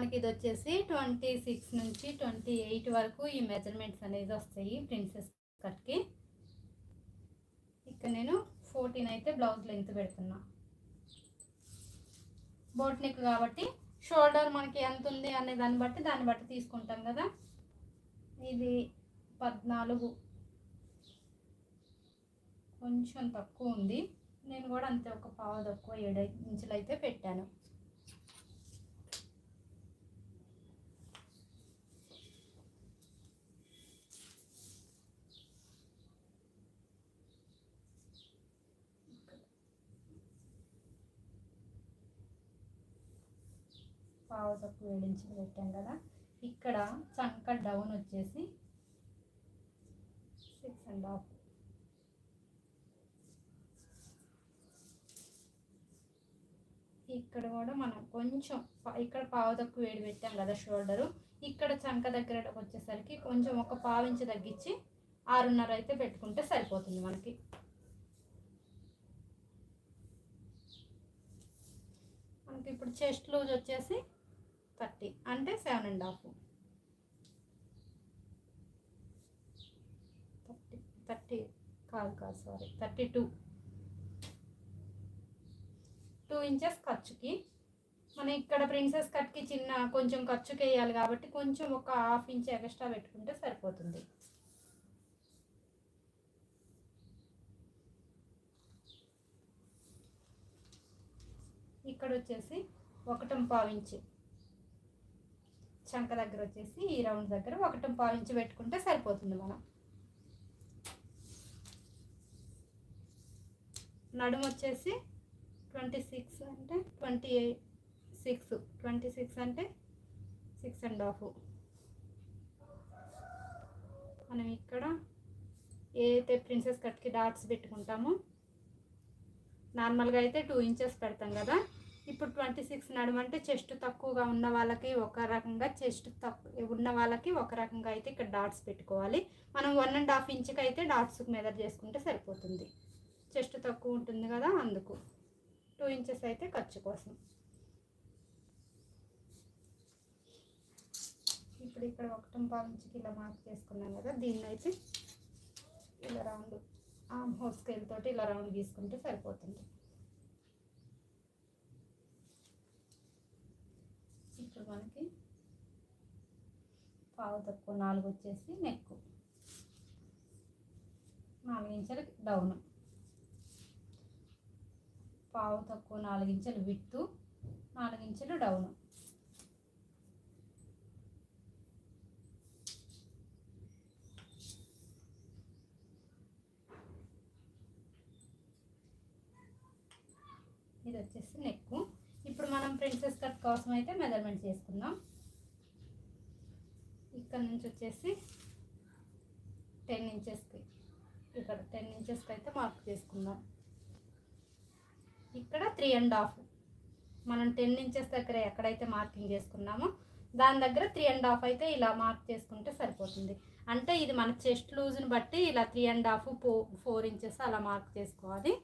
మనకి ఇది వచ్చేసి ట్వంటీ సిక్స్ నుంచి ట్వంటీ ఎయిట్ వరకు ఈ మెజర్మెంట్స్ అనేది వస్తాయి ప్రిన్సెస్ కట్కి. ఇక్కడ నేను ఫోర్టీన్ అయితే బ్లౌజ్ లెంత్ పెడుతున్నా. బోట్ నెక్ కాబట్టి షోల్డర్ మనకి ఎంత ఉంది అనే దాన్ని బట్టి దాన్ని బట్టి తీసుకుంటాం కదా. ఇది పద్నాలుగు. కొంచెం తక్కువ ఉంది. నేను కూడా అంతే ఒక పావు తక్కువ ఏడు ఇంచులు అయితే పెట్టాను. పావు తక్కువ వేడించి పెట్టాం కదా ఇక్కడ చంక డౌన్ వచ్చేసి సిక్స్ అండ్ హాఫ్ ఇక్కడ కూడా మనం కొంచెం ఇక్కడ పావు తక్కువ వేడి పెట్టాం కదా షోల్డరు ఇక్కడ చంక దగ్గర వచ్చేసరికి కొంచెం ఒక పావు ఇంచు తగ్గించి ఆరున్నర అయితే పెట్టుకుంటే సరిపోతుంది మనకి. మనకి ఇప్పుడు చెస్ట్ లూజ్ వచ్చేసి థర్టీ అంటే seven and half. Thirty thirty కాదు కాదు sorry thirty two two inches ఖర్చుకి. మనం ఇక్కడ ప్రిన్సెస్ కట్కి చిన్న కొంచెం ఖర్చుకి వేయాలి కాబట్టి కొంచెం ఒక హాఫ్ ఇంచ్ ఎక్స్ట్రా పెట్టుకుంటే సరిపోతుంది. ఇక్కడ వచ్చేసి ఒకటం పావు ఇంచు. చంక దగ్గర వచ్చేసి ఈ రౌండ్ దగ్గర ఒకటం పాయించి పెట్టుకుంటే సరిపోతుంది మనం నడుము వచ్చేసి ట్వంటీ సిక్స్ అంటే ట్వంటీ సిక్స్ ట్వంటీ సిక్స్ అంటే సిక్స్ అండ్ హాఫ్. మనం ఇక్కడ ఏదైతే ప్రిన్సెస్ కట్కి డాట్స్ పెట్టుకుంటామో నార్మల్గా అయితే టూ ఇంచెస్ పెడతాం కదా. ఇప్పుడు ట్వంటీ సిక్స్ నడుమంటే చెస్ట్ తక్కువగా ఉన్న వాళ్ళకి ఒక రకంగా చెస్ట్ తక్కువ ఉన్న వాళ్ళకి ఒక రకంగా అయితే ఇక్కడ డాట్స్ పెట్టుకోవాలి. మనం వన్ అండ్ హాఫ్ ఇంచ్కి అయితే డాట్స్ మెదర్ చేసుకుంటే సరిపోతుంది. చెస్ట్ తక్కువ ఉంటుంది కదా అందుకు. టూ ఇంచెస్ అయితే ఖర్చు కోసం. ఇప్పుడు ఇక్కడ ఒకటం పావు ఇలా మార్క్ చేసుకున్నాం కదా దీన్ని అయితే ఇలా రౌండ్ ఆమ్ హోల్ స్కేల్ తోటి ఇలా రౌండ్ గీసుకుంటే సరిపోతుంది. ఇప్పుడు మనకి పావు తక్కువ నాలుగు వచ్చేసి నెక్ నాలుగు ఇంచులు డౌన్. పావు తక్కువ నాలుగు ఇంచులు విత్తు నాలుగు ఇంచులు డౌన్. ఇది వచ్చేసి నెక్కు. ఇప్పుడు మనం ప్రిన్సెస్ కట్ కోసం అయితే మెజర్మెంట్ చేసుకుందాం. ఇక్కడ నుంచి వచ్చేసి టెన్ ఇంచెస్కి ఇక్కడ టెన్ ఇంచెస్కి అయితే మార్క్ చేసుకుందాం. ఇక్కడ త్రీ అండ్ హాఫ్ మనం టెన్ ఇంచెస్ దగ్గర ఎక్కడైతే మార్కింగ్ చేసుకున్నామో దాని దగ్గర త్రీ అండ్ హాఫ్ అయితే ఇలా మార్క్ చేసుకుంటే సరిపోతుంది. అంటే ఇది మన చెస్ట్ లూజ్ని బట్టి ఇలా three and half four inches అలా మార్క్ చేసుకోవాలి.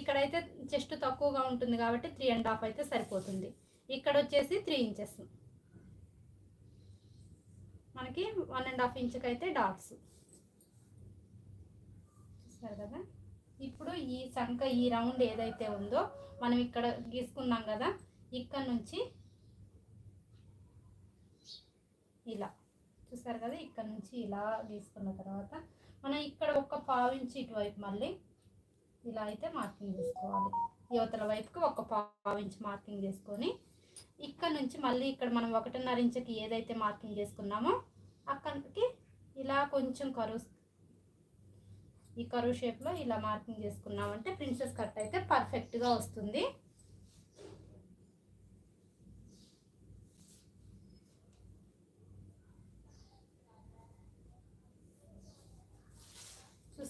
ఇక్కడైతే చెస్ట్ తక్కువగా ఉంటుంది కాబట్టి త్రీ అండ్ హాఫ్ అయితే సరిపోతుంది. ఇక్కడ వచ్చేసి త్రీ ఇంచెస్ మనకి వన్ అండ్ హాఫ్ ఇంచ్కి అయితే డాట్స్ చూస్తారు కదా? ఇప్పుడు ఈ సంఖ ఈ రౌండ్ ఏదైతే ఉందో మనం ఇక్కడ గీసుకున్నాం కదా ఇక్కడ నుంచి ఇలా. చూస్తారు కదా? ఇక్కడ నుంచి ఇలా గీసుకున్న తర్వాత మనం ఇక్కడ ఒక పావు ఇంచు ఇటువైపు మళ్ళీ ఇలా అయితే మార్కింగ్ చేసుకోవాలి. యువతల వైపుకి ఒక పావు ఇంచ్ మార్కింగ్ చేసుకొని ఇక్కడ నుంచి మళ్ళీ ఇక్కడ మనం ఒకటిన్నర ఇంచుకి ఏదైతే మార్కింగ్ చేసుకున్నామో అక్కడికి ఇలా కొంచెం కరువు ఈ కరువు షేప్లో ఇలా మార్కింగ్ చేసుకున్నామంటే ప్రిన్సెస్ కట్ అయితే పర్ఫెక్ట్గా వస్తుంది.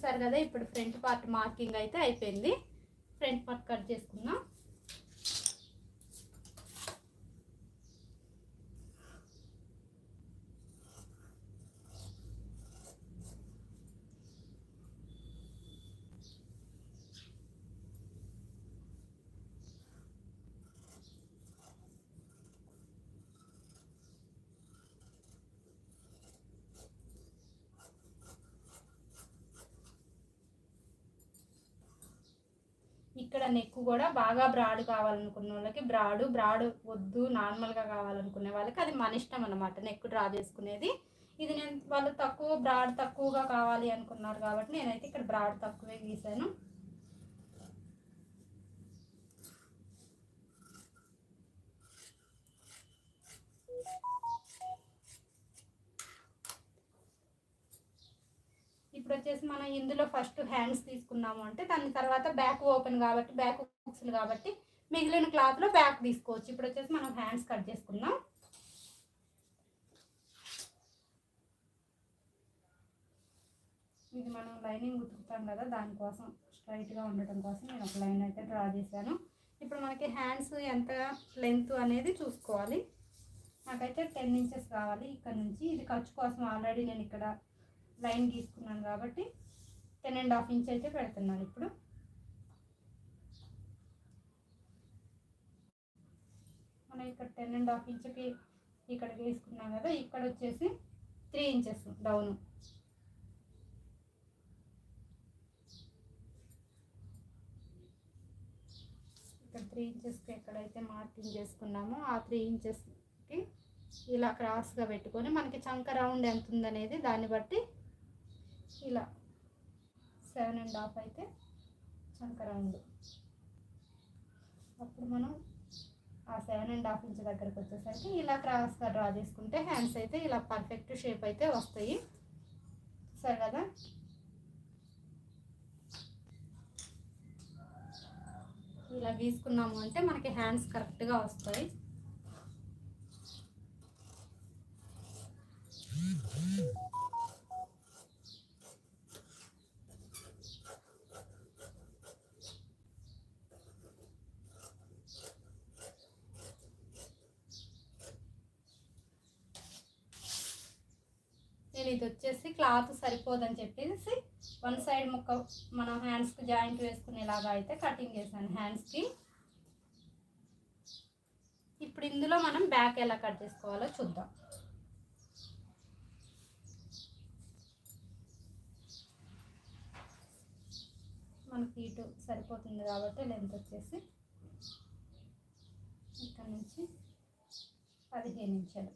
చూసారు కదా ఇప్పుడు ఫ్రంట్ పార్ట్ మార్కింగ్ అయితే అయిపోయింది. ఫ్రంట్ పార్ట్ కట్ చేసుకుందాం. ఇక్కడ నెక్ కూడా బాగా బ్రాడ్ కావాలనుకున్న వాళ్ళకి బ్రాడు బ్రాడ్ వద్దు నార్మల్గా కావాలనుకునే వాళ్ళకి అది మన ఇష్టం అనమాట నెక్ డ్రా చేసుకునేది. ఇది నేను వాళ్ళు తక్కువ బ్రాడ్ తక్కువగా కావాలి అనుకున్నారు కాబట్టి నేనైతే ఇక్కడ బ్రాడ్ తక్కువే గీసాను. ఇప్పుడు వచ్చేసి మనం ఇందులో ఫస్ట్ హ్యాండ్స్ తీసుకున్నాము అంటే దాని తర్వాత బ్యాక్ ఓపెన్ కాబట్టి బ్యాక్ బుక్స్లు కాబట్టి మిగిలిన క్లాత్లో బ్యాక్ తీసుకోవచ్చు. ఇప్పుడు వచ్చేసి మనం హ్యాండ్స్ కట్ చేసుకుందాం. ఇది మనం లైనింగ్ ఉతుకుతాం కదా దానికోసం స్ట్రైట్గా ఉండటం కోసం నేను ఒక లైన్ అయితే డ్రా చేశాను. ఇప్పుడు మనకి హ్యాండ్స్ ఎంత లెంత్ అనేది చూసుకోవాలి. నాకైతే టెన్ ఇంచెస్ కావాలి. ఇక్కడ నుంచి ఇది ఖర్చు కోసం ఆల్రెడీ నేను ఇక్కడ లైన్ గీసుకున్నాను కాబట్టి టెన్ అండ్ హాఫ్ ఇంచ్ అయితే పెడుతున్నాను ఇప్పుడు. మనం ఇక్కడ టెన్ అండ్ హాఫ్ ఇంచ్కి ఇక్కడ గీసుకున్నాం కదా ఇక్కడ వచ్చేసి త్రీ ఇంచెస్ డౌన్. ఇక్కడ త్రీ ఇంచెస్కి ఎక్కడైతే మార్కింగ్ చేసుకున్నామో ఆ త్రీ ఇంచెస్కి ఇలా క్రాస్గా పెట్టుకొని మనకి చంక రౌండ్ ఎంత ఉందనేది దాన్ని బట్టి ఇలా సెవెన్ అండ్ హాఫ్ అయితే చంక రౌండ్ అప్పుడు మనం ఆ సెవెన్ అండ్ హాఫ్ ఇంచ్ దగ్గరకు వచ్చేసరికి ఇలా క్రాస్గా డ్రా చేసుకుంటే హ్యాండ్స్ అయితే ఇలా పర్ఫెక్ట్ షేప్ అయితే వస్తాయి. సరే కదా? ఇలా గీసుకున్నాము అంటే మనకి హ్యాండ్స్ కరెక్ట్గా వస్తాయి. ఇది వచ్చేసి క్లాత్ సరిపోదని చెప్పేసి వన్ సైడ్ ముక్క మనం హ్యాండ్స్కి జాయింట్ వేసుకునేలాగా అయితే కటింగ్ చేశాను హ్యాండ్స్కి. ఇప్పుడు ఇందులో మనం బ్యాక్ ఎలా కట్ చేసుకోవాలో చూద్దాం. మనకి ఇటు సరిపోతుంది కాబట్టి లెంత్ వచ్చేసి ఇక్కడ నుంచి పదిహేను ఇంచులు.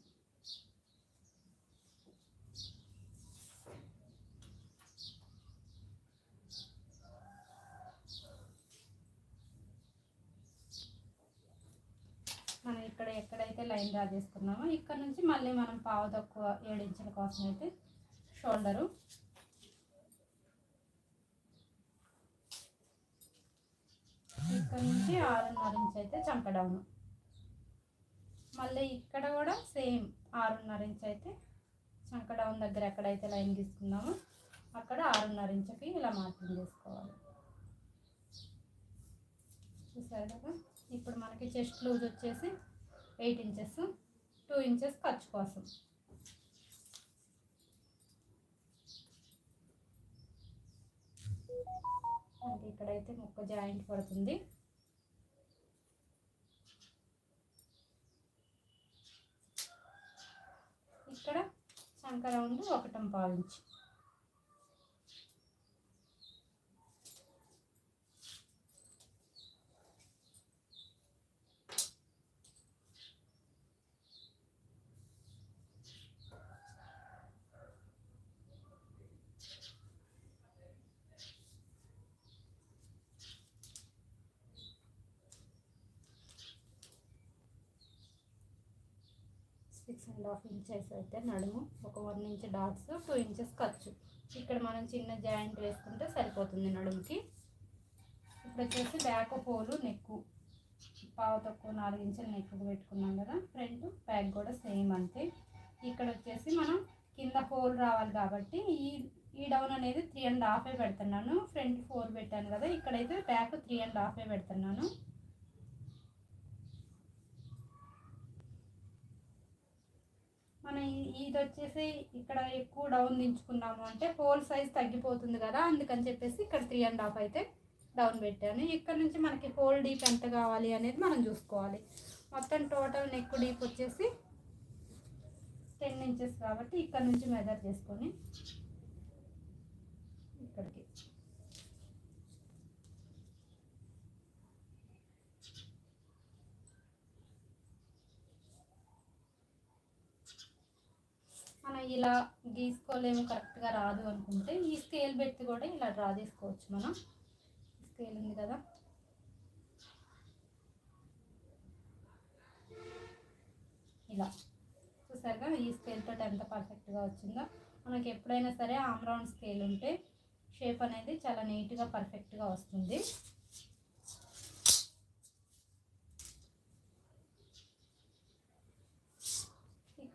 మనం ఇక్కడ ఎక్కడైతే లైన్ డ్రా చేసుకున్నామో ఇక్కడ నుంచి మళ్ళీ మనం పావు తక్కువ ఏడు ఇంచుల కోసం అయితే షోల్డరు. ఇక్కడ నుంచి ఆరున్నర ఇంచ్ అయితే చంక మళ్ళీ ఇక్కడ కూడా సేమ్ ఆరున్నర ఇంచ్ అయితే చంకడౌన్ దగ్గర ఎక్కడైతే లైన్ తీసుకున్నామో అక్కడ ఆరున్నర ఇంచుకి ఇలా మార్కింగ్ చేసుకోవాలి. చూసారు కదా? ఇప్పుడు మనకి చెస్ట్ లూజ్ వచ్చేసి ఎయిట్ ఇంచెస్ టూ ఇంచెస్ ఖర్చు కోసం. అంటే ఇక్కడైతే ముక్క జాయింట్ పడుతుంది. ఇక్కడ శంక రౌండ్ ఒకటం పావించి సిక్స్ అండ్ హాఫ్ ఇంచెస్ అయితే నడుము ఒక one inch dots two inches ఖర్చు. ఇక్కడ మనం చిన్న జాయింట్ వేసుకుంటే సరిపోతుంది నడుముకి. ఇప్పుడు వచ్చేసి బ్యాక్ పోలు నెక్కు పావు తక్కువ నాలుగు ఇంచులు నెక్కు పెట్టుకున్నాం కదా ఫ్రంట్ బ్యాక్ కూడా సేమ్ అంతే. ఇక్కడ వచ్చేసి మనం కింద హోల్ రావాలి కాబట్టి ఈ ఈ డౌన్ అనేది త్రీ అండ్ హాఫే పెడుతున్నాను. ఫ్రంట్ ఫోర్ పెట్టాను కదా ఇక్కడైతే బ్యాక్ త్రీ అండ్ హాఫే పెడుతున్నాను మనం ఈ- ఇది వచ్చేసి ఇక్కడ ఎక్కువ డౌన్ దించుకున్నాము. అంటే హోల్ సైజ్ తగ్గిపోతుంది కదా అందుకని చెప్పేసి ఇక్కడ త్రీ అండ్ హాఫ్ అయితే డౌన్ పెట్టాను. ఇక్కడ నుంచి మనకి హోల్ డీప్ ఎంత కావాలి అనేది మనం చూసుకోవాలి. మొత్తం టోటల్ నెక్ డీప్ వచ్చేసి టెన్ ఇంచెస్ కాబట్టి ఇక్కడ నుంచి మెజర్ చేసుకొని ఇక్కడికి. మనం ఇలా గీసుకోలేము కరెక్ట్గా రాదు అనుకుంటే ఈ స్కేల్ పెట్టి కూడా ఇలా డ్రా చేసుకోవచ్చు మనం. స్కేల్ ఉంది కదా. ఇలా. చూసారుగా ఈ స్కేల్ తోటి ఎంత పర్ఫెక్ట్గా వచ్చిందో. మనకి ఎప్పుడైనా సరే ఆమ్రౌండ్ స్కేల్ ఉంటే షేప్ అనేది చాలా నీట్గా పర్ఫెక్ట్గా వస్తుంది.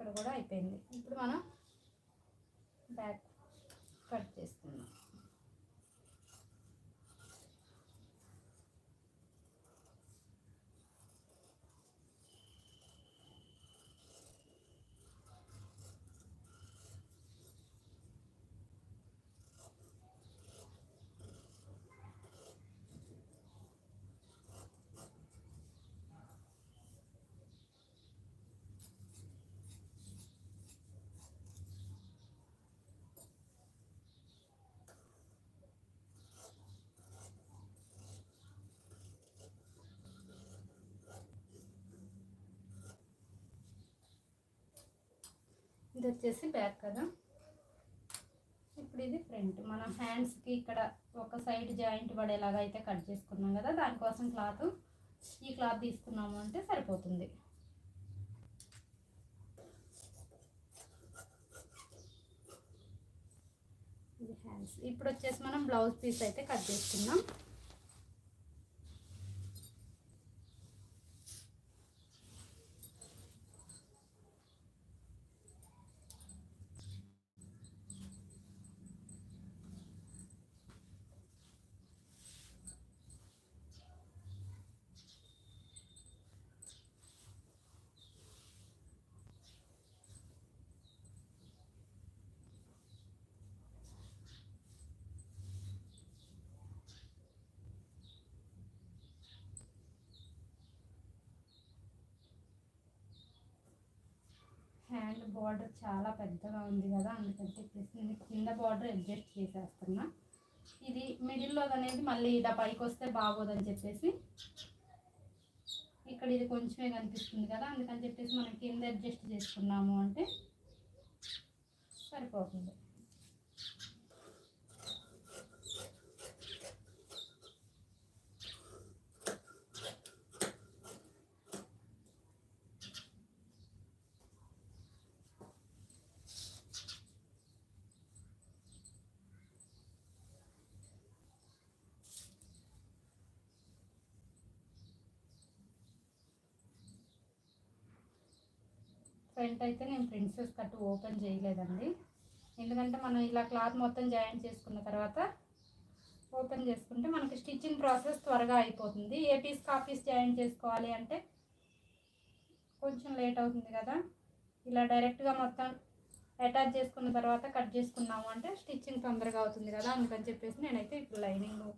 ఇక్కడ కూడా అయిపోయింది. ఇప్పుడు మనం బ్యాక్ కట్ చేసుకుందాం ఇది వచ్చేసి బ్యాక్ కదా. ఇప్పుడు ఇది ఫ్రంట్. మనం హ్యాండ్స్కి ఇక్కడ ఒక సైడ్ జాయింట్ పడేలాగా అయితే కట్ చేసుకున్నాం కదా దానికోసం క్లాత్ ఈ క్లాత్ తీసుకున్నాము అంటే సరిపోతుంది. ఇది హ్యాండ్స్ ఇప్పుడు వచ్చేసి మనం బ్లౌజ్ పీస్ అయితే కట్ చేసుకుందాం. హ్యాండ్ బార్డర్ చాలా పెద్దగా ఉంది కదా అందుకని చెప్పేసి నేను కింద బార్డర్ అడ్జస్ట్ చేసేస్తున్నా. ఇది మిడిల్లో అనేది మళ్ళీ ఇలా పైకి వస్తే బాగోదని చెప్పేసి ఇక్కడ ఇది కొంచెమే కనిపిస్తుంది కదా అందుకని చెప్పేసి మనం కింద అడ్జస్ట్ చేసుకున్నాము అంటే సరిపోతుంది. ఫ్రంట్ అయితే నేను ప్రిన్సెస్ కట్ ఓపెన్ చేయలేదండి. ఎందుకంటే మనం ఇలా క్లాత్ మొత్తం జాయిన్ చేసుకున్న తర్వాత ఓపెన్ చేసుకుంటే మనకి స్టిచ్చింగ్ ప్రాసెస్ త్వరగా అయిపోతుంది. ఏ పీస్ కాఫీస్ జాయిన్ చేసుకోవాలి అంటే కొంచెం లేట్ అవుతుంది కదా. ఇలా డైరెక్ట్గా మొత్తం అటాచ్ చేసుకున్న తర్వాత కట్ చేసుకున్నాము అంటే స్టిచ్చింగ్ తొందరగా అవుతుంది కదా. అందుకని చెప్పేసి నేనైతే ఇప్పుడు లైనింగ్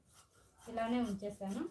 ఇలానే ఉంచేసాను.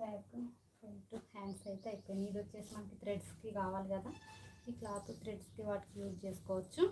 బ్యాక్ ఫ్రంట్ హ్యాండ్స్ అయితే అయిపోయినాయి ఇది వచ్చేసి మనకి థ్రెడ్స్కి కావాలి కదా. ఈ క్లాత్ థ్రెడ్స్కి వాటికి యూజ్ చేసుకోవచ్చు.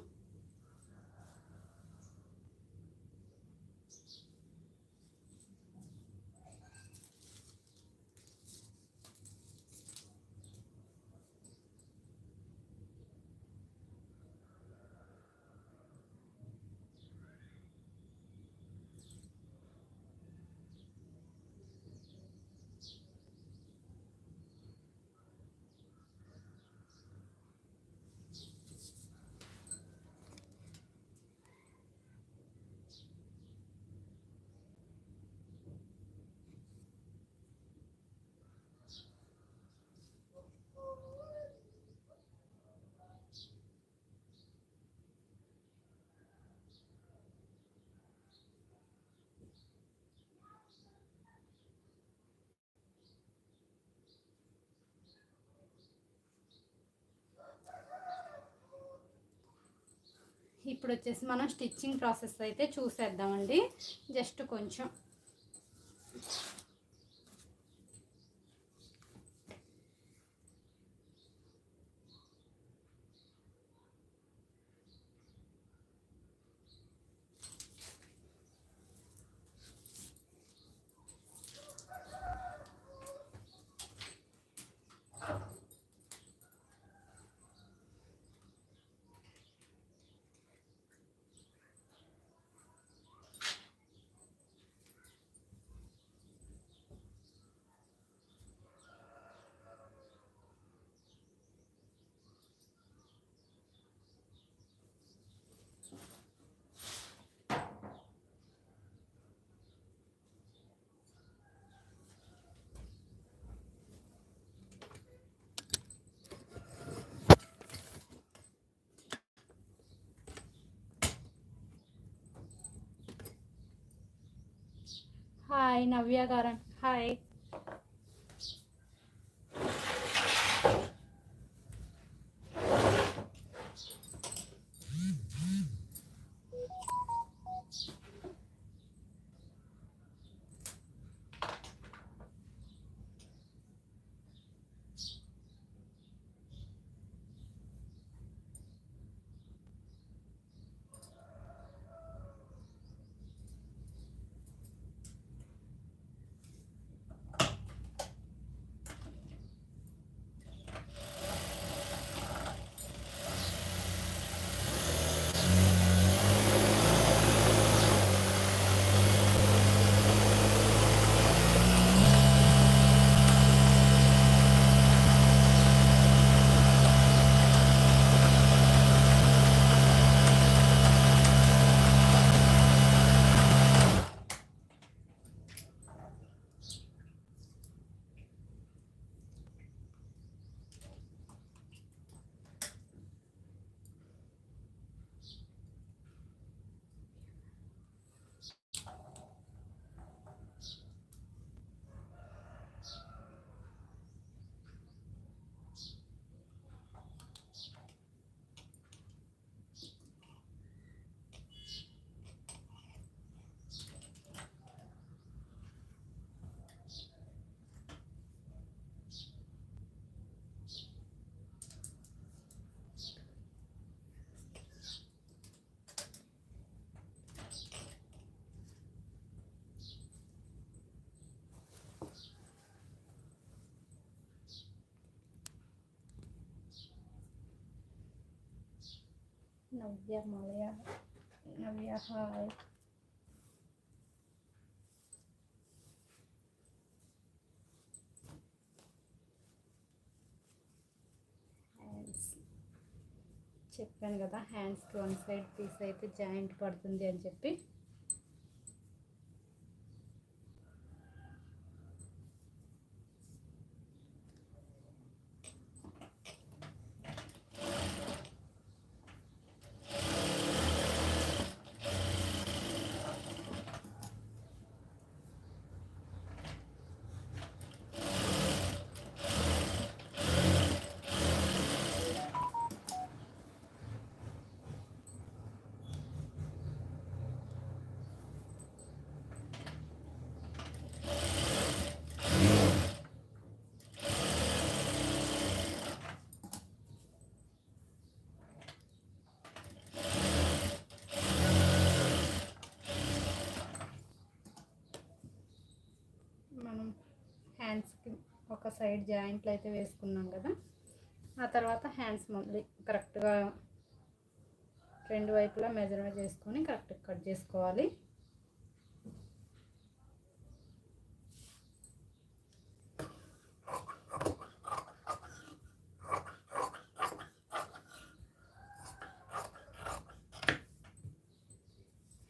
ఇప్పుడు వచ్చేసి మనం స్టిచ్చింగ్ ప్రాసెస్ అయితే చూసేద్దామండి. జస్ట్ కొంచెం. హాయ్ నవ్య గారు హాయ్. నవ్య మలయ నవ్య హాయ్ హ్యాండ్స్ చెప్పాను కదా హ్యాండ్స్కి వన్ సైడ్ పీస్ అయితే జాయింట్ పడుతుంది అని చెప్పి మనం హ్యాండ్స్కి ఒక సైడ్ జాయింట్లు అయితే వేసుకున్నాం కదా. ఆ తర్వాత హ్యాండ్స్ మళ్ళీ కరెక్ట్గా రెండు వైపులా మెజర్మెంట్ చేసుకొని కరెక్ట్గా కట్ చేసుకోవాలి.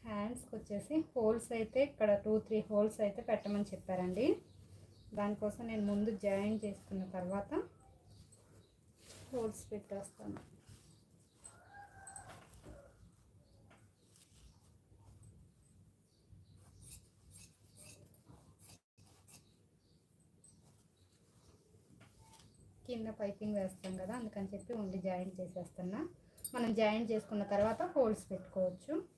హ్యాండ్స్కి వచ్చేసి హోల్స్ అయితే ఇక్కడ టూ త్రీ హోల్స్ అయితే పెట్టమని చెప్పారండి. దానికోసం నేను ముందు జాయిన్ చేసుకున్న తర్వాత హోల్స్ పెట్టేస్తాను. కింద పైపింగ్ వేస్తాం కదా అందుకని చెప్పి ఓన్లీ జాయిన్ చేసేస్తున్నా. మనం జాయిన్ చేసుకున్న తర్వాత హోల్స్ పెట్టుకోవచ్చు.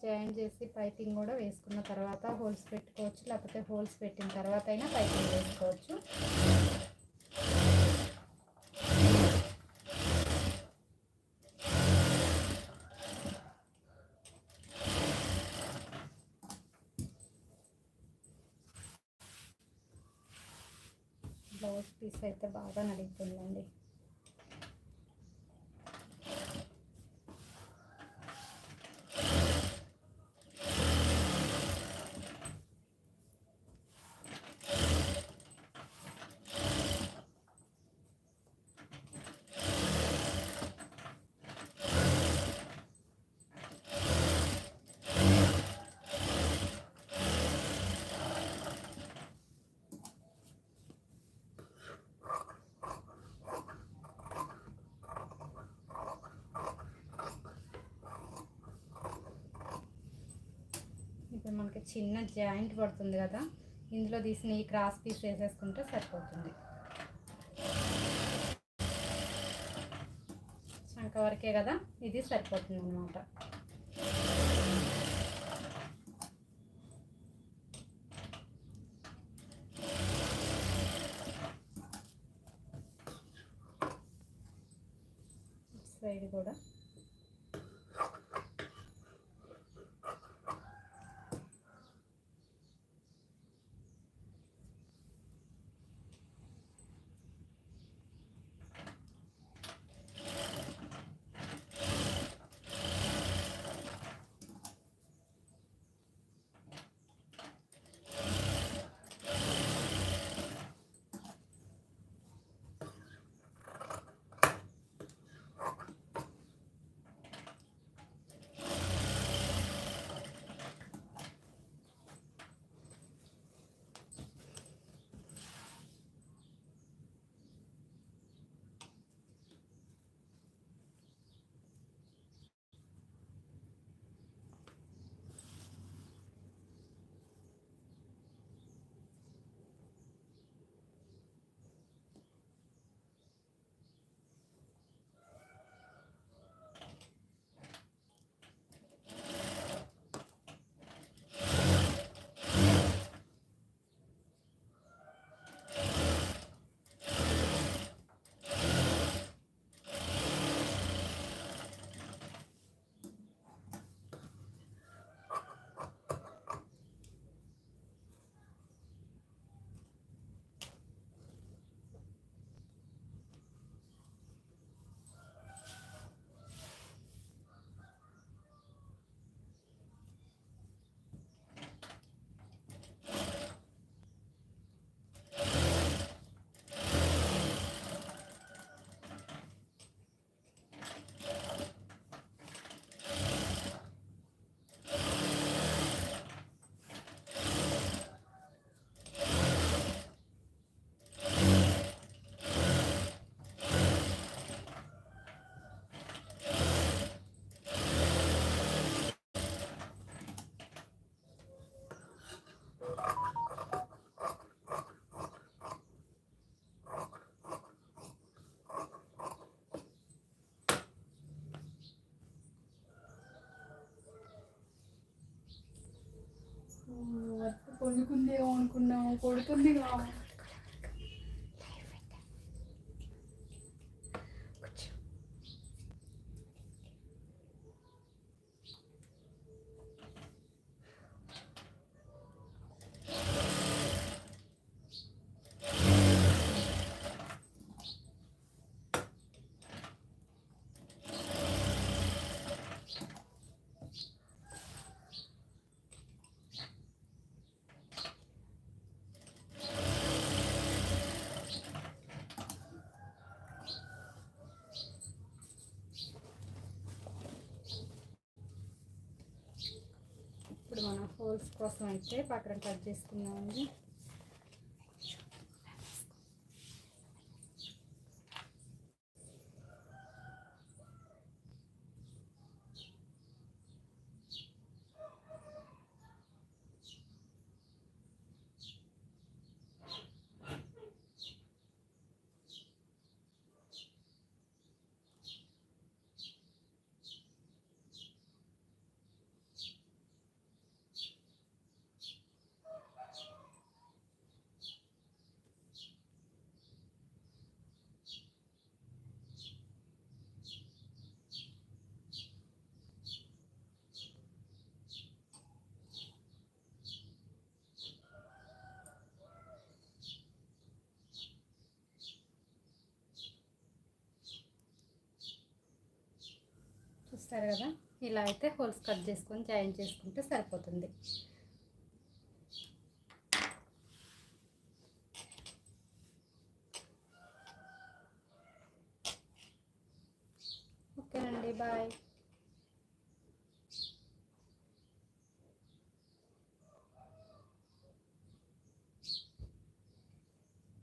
జాయిన్ చేసి పైపింగ్ కూడా వేసుకున్న తర్వాత హోల్స్ పెట్టుకోవచ్చు లేకపోతే హోల్స్ పెట్టిన తర్వాత అయినా పైపింగ్ వేసుకోవచ్చు. బ్లౌజ్ పీస్ అయితే బాగా నడుగుతుందండి ఇప్పుడు మనకి చిన్న జాయింట్ పడుతుంది కదా ఇందులో తీసిన ఈ క్రాస్ పీస్ వేసేసుకుంటే సరిపోతుంది. శంక వరకే కదా ఇది సరిపోతుంది అనమాట సైడ్ కూడా. పొందుకుందేమో అనుకున్నాము కొడుతుంది ఇప్పుడు మనం హోల్స్ కోసం అయితే పక్కన కట్ చేసుకున్నామండి చూసారు కదా? ఇలా అయితే హోల్స్ కట్ చేసుకొని జాయిన్ చేసుకుంటే సరిపోతుంది.